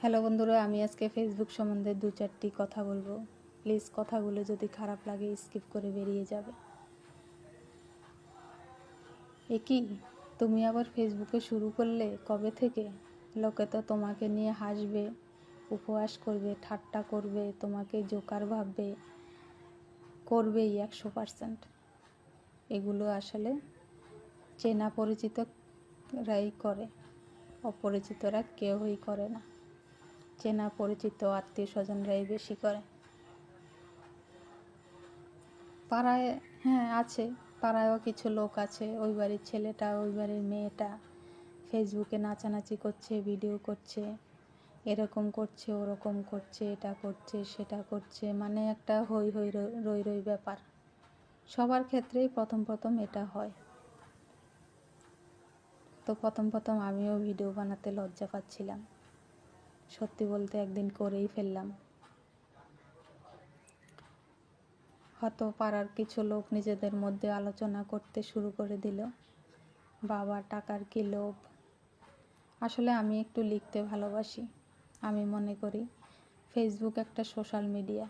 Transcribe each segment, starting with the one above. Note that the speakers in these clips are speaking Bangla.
হ্যালো বন্ধুরা, আমি আজকে ফেসবুক সম্বন্ধে দু চারটি কথা বলব। প্লিজ কথাগুলো যদি খারাপ লাগে স্কিপ করে বেরিয়ে যাবে। এ কি তুমি আবার ফেসবুকে শুরু করলে কবে থেকে? লোকে তো তোমাকে নিয়ে হাসবে, উপহাস করবে, ঠাট্টা করবে, তোমাকে জোকার ভাববে, করবেই একশো পারসেন্ট এগুলো আসলে চেনা পরিচিতরাই করে, অপরিচিতরা কেউই করে না। চেনা পরিচিত আত্মীয় স্বজনরাই বেশি করে। পাড়ায় হ্যাঁ আছে। পাড়ায়ও কিছু লোক আছে। ওই বাড়ির ছেলেটা, ওই বাড়ির মেয়েটা ফেসবুকে নাচানাচি করছে ভিডিও করছে। এরকম করছে, ওরকম করছে, এটা করছে, সেটা করছে। মানে একটা হই হই রই- রই ব্যাপার। সবার ক্ষেত্রেই প্রথম প্রথম এটা হয়। তো প্রথম প্রথম আমিও ভিডিও বানাতে লজ্জা পাচ্ছিলাম। সত্যি বলতে একদিন করেই ফেললাম। হয়তো পাড়ার কিছু লোক নিজেদের মধ্যে আলোচনা করতে শুরু করে দিল। বাবা, টাকার কি লোভ? আসলে আমি একটু লিখতে ভালোবাসি, আমি মনে করি। ফেসবুক একটা সোশ্যাল মিডিয়া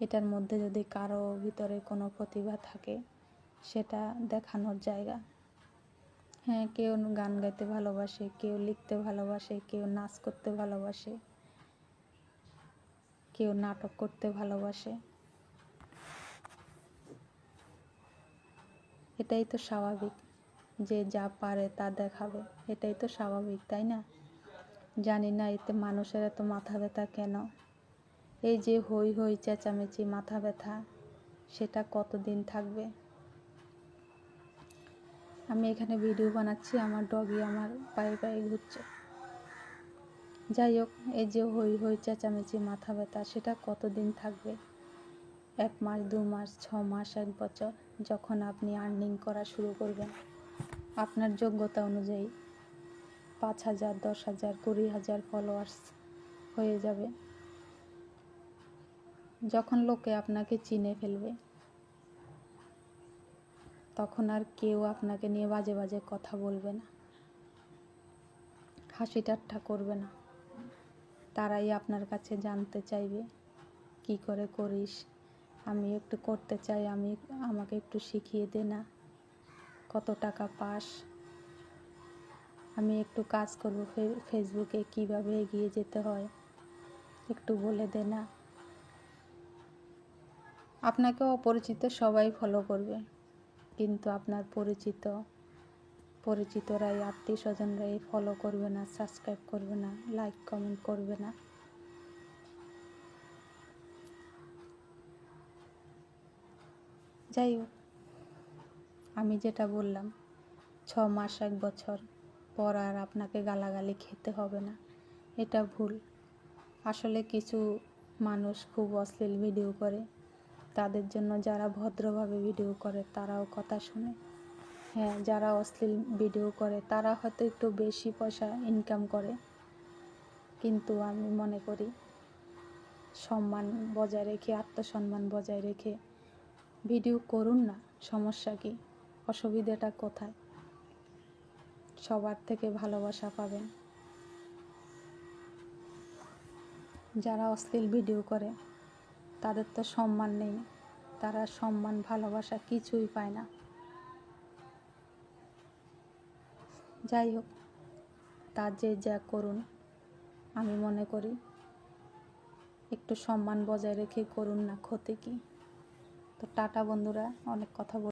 এটার মধ্যে যদি কারও ভিতরে কোনো প্রতিভা থাকে, সেটা দেখানোর জায়গা। হ্যাঁ কেউ গান গাইতে ভালোবাসে, কেউ লিখতে ভালোবাসে, কেউ নাচ করতে ভালোবাসে, কেউ নাটক করতে ভালোবাসে। এটাই তো স্বাভাবিক, যে যা পারে তা দেখাবে, এটাই তো স্বাভাবিক, তাই না? জানি না এতে মানুষের এত মাথা ব্যথা কেন? এই যে হই হই চেঁচামেচি, মাথা ব্যথা, সেটা কতদিন থাকবে? আমি এখানে ভিডিও বানাচ্ছি, আমার ডগি আমার পায়ে পায়ে ঘুরছে। যাই হোক, এই যে হই হই চেঁচামেচি, মাথা ব্যথা, সেটা কতদিন থাকবে? এক মাস, দু মাস, ছ মাস, এক বছর, যখন আপনি আর্নিং করা শুরু করবেন। আপনার যোগ্যতা অনুযায়ী পাঁচ হাজার, দশ হাজার, কুড়ি হাজার ফলোয়ার্স হয়ে যাবে। যখন লোকে আপনাকে চিনে ফেলবে তখন আর কেউ আপনাকে নিয়ে বাজে বাজে কথা বলবে না। হাসি ঠাট্টা করবে না। তারাই আপনার কাছে জানতে চাইবে, কি করে করিস? আমি একটু করতে চাই, আমি আমাকে একটু শিখিয়ে দে না। কত টাকা পাস? আমি একটু কাজ করব ফেসবুকে কীভাবে এগিয়ে যেতে হয়? একটু বলে দে না। আপনাকে অপরিচিত সবাই ফলো করবে। কিন্তু আপনার পরিচিত, পরিচিতরাই আত্মীয় স্বজনরাই ফলো করবে না সাবস্ক্রাইব করবে না লাইক কমেন্ট করবে না। যাই হোক, আমি যেটা বললাম, ছ মাস, এক বছর পর আর আপনাকে গালাগালি খেতে হবে না, এটা ভুল। আসলে কিছু মানুষ খুব অশ্লীল ভিডিও করে। তাদের জন্য যারা ভদ্রভাবে ভিডিও করে, তারাও কথা শুনে। হ্যাঁ যারা অশ্লীল ভিডিও করে, তারা হয়তো একটু বেশি পয়সা ইনকাম করে। কিন্তু আমি মনে করি, সম্মান বজায় রেখে, আত্মসম্মান বজায় রেখে ভিডিও করুন না। সমস্যা কি? অসুবিধাটা কোথায়? সবার থেকে ভালোবাসা পাবেন। যারা অশ্লীল ভিডিও করে তাদের তো সম্মান নেই। তারা সম্মান, ভালোবাসা কিছুই পায় না। যাই হোক, তার যে যা করুন, আমি মনে করি একটু সম্মান বজায় রেখে করুন না ক্ষতি কি। তো টাটা বন্ধুরা, অনেক কথা বল